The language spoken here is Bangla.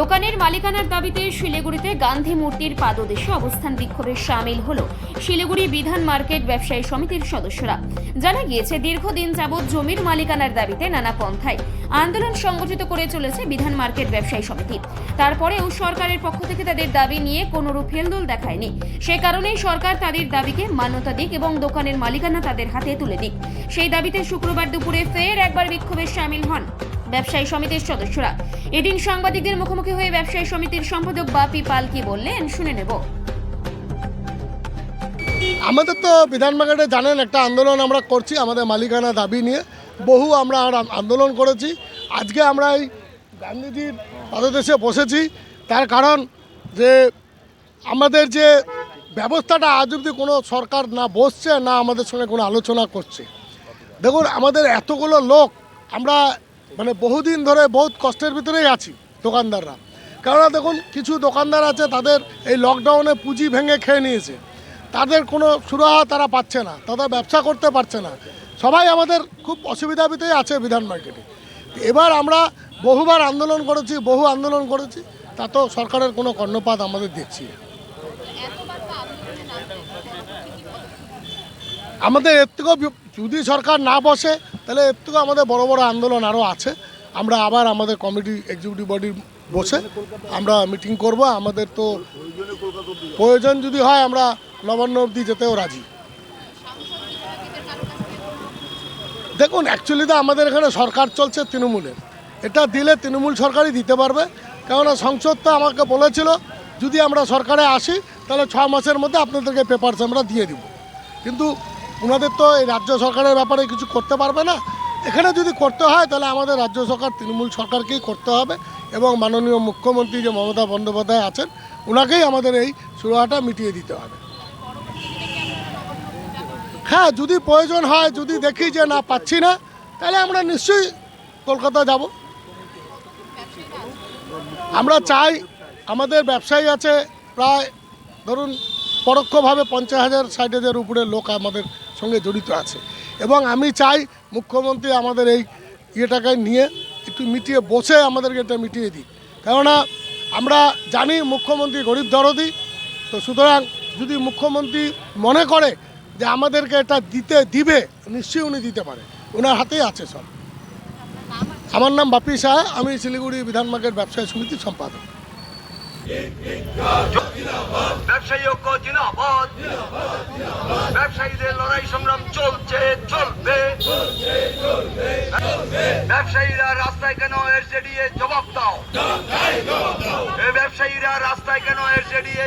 দোকানের মালিকানার দাবিতে শিলিগুড়িতে গান্ধী মূর্তির পাদদেশে অবস্থান বিক্ষোভে সামিল হল শিলিগুড়ি বিধান মার্কেট ব্যবসায়ী সমিতির সদস্যরা। জানা গিয়েছে, দীর্ঘদিন যাবৎ জমির মালিকানার দাবিতে নানা পন্থায় আন্দোলন সংগঠিত করে চলেছে বিধান মার্কেট ব্যবসায়ী সমিতি। তারপরেও সরকারের পক্ষ থেকে তাদের দাবি নিয়ে কোনোরূপ হেলদোল দেখায়নি। সে কারণেই সরকার তাদের দাবিকে মান্যতা দিক এবং দোকানের মালিকানা তাদের হাতে তুলে দিক। সেই দাবিতে শুক্রবার দুপুরে ফের একবার বিক্ষোভে সামিল হন ব্যবসায়ী সমিতির সদস্যরা। এদিন সাংবাদিকদের মুখোমুখি হয়ে ব্যবসায়ী সমিতির সম্পাদক বাপি পাল কি বললেন, শুনে নেব। আমাদের তো বিধান মার্কেটে জানেন, একটা আন্দোলন আমরা করছি আমাদের মালিকানা দাবি নিয়ে। বহু আমরা আন্দোলন করেছি। আজকে আমরা এই গান্ধীজির পদদেশে বসেছি। তার কারণ যে আমাদের যে ব্যবস্থাটা আজ অব্দি কোনো সরকার না বসছে, না আমাদের সঙ্গে কোনো আলোচনা করছে। দেখুন, আমাদের এতগুলো লোক, আমরা মানে বহুদিন ধরে বহুত কষ্টের ভিতরেই আছি দোকানদাররা। কেননা দেখুন, কিছু দোকানদার আছে, তাদের এই লকডাউনে পুঁজি ভেঙে খেয়ে নিয়েছে। তাদের কোনো সুরাহা তারা পাচ্ছে না, তারা ব্যবসা করতে পারছে না। সবাই আমাদের খুব অসুবিধা ভিতরেই আছে বিধান মার্কেটে। এবার আমরা বহুবার আন্দোলন করেছি, বহু আন্দোলন করেছি, তাতেও সরকারের কোনো কর্ণপাত আমাদের দেখছি। আমাদের এর থেকেও যদি সরকার না বসে, তাহলে এর থেকেও আমাদের বড় বড় আন্দোলন আরও আছে। আমরা আবার আমাদের কমিটি এক্সিকিউটিভ বডি বসে আমরা মিটিং করব। আমাদের তো প্রয়োজন যদি হয়, আমরা নবান্ন অবধি যেতেও রাজি। দেখুন অ্যাকচুয়ালি তো আমাদের এখানে সরকার চলছে তৃণমূলের। এটা দিলে তৃণমূল সরকারই দিতে পারবে। কেননা সংসদ তো আমাকে বলেছিল, যদি আমরা সরকারে আসি, তাহলে ছ মাসের মধ্যে আপনাদেরকে পেপারস আমরা দিয়ে দিব। কিন্তু ওনাদের তো এই রাজ্য সরকারের ব্যাপারে কিছু করতে পারবে না। এখানে যদি করতে হয়, তাহলে আমাদের রাজ্য সরকার, তৃণমূল সরকারকেই করতে হবে এবং মাননীয় মুখ্যমন্ত্রী যে মমতা বন্দ্যোপাধ্যায় আছেন, ওনাকেই আমাদের এই সুরাহাটা মিটিয়ে দিতে হবে। হ্যাঁ যদি প্রয়োজন হয়, যদি দেখি যে না পাচ্ছি না, তাহলে আমরা নিশ্চয়ই কলকাতা যাব। আমরা চাই আমাদের ব্যবসায়ী আছে, প্রায় ধরুন পরোক্ষভাবে পঞ্চাশ হাজার, ষাট হাজার উপরে লোক আমাদের সঙ্গে জড়িত আছে। এবং আমি চাই মুখ্যমন্ত্রী আমাদের এই ইয়েটাকে নিয়ে একটু মিটিয়ে বসে আমাদেরকে এটা মিটিয়ে দিই কেননা আমরা জানি মুখ্যমন্ত্রী গরিব দরদি, তো সুতরাং যদি মুখ্যমন্ত্রী মনে করে যে আমাদেরকে এটা দিতে দিবে, নিশ্চয়ই উনি দিতে পারে। ওনার হাতেই আছে সব। আমার নাম বাপি শাহ আমি শিলিগুড়ি বিধান মার্কেট ব্যবসায়ী সমিতির সম্পাদক। ব্যবসায়ী ঐক্য জিনাবাদ ব্যবসায়ীদের লড়াই সংগ্রাম চলছে, চলবে। ব্যবসায়ীরা রাস্তায় কেন এর জবাব দাও? ব্যবসায়ীরা রাস্তায় কেন এসডিএ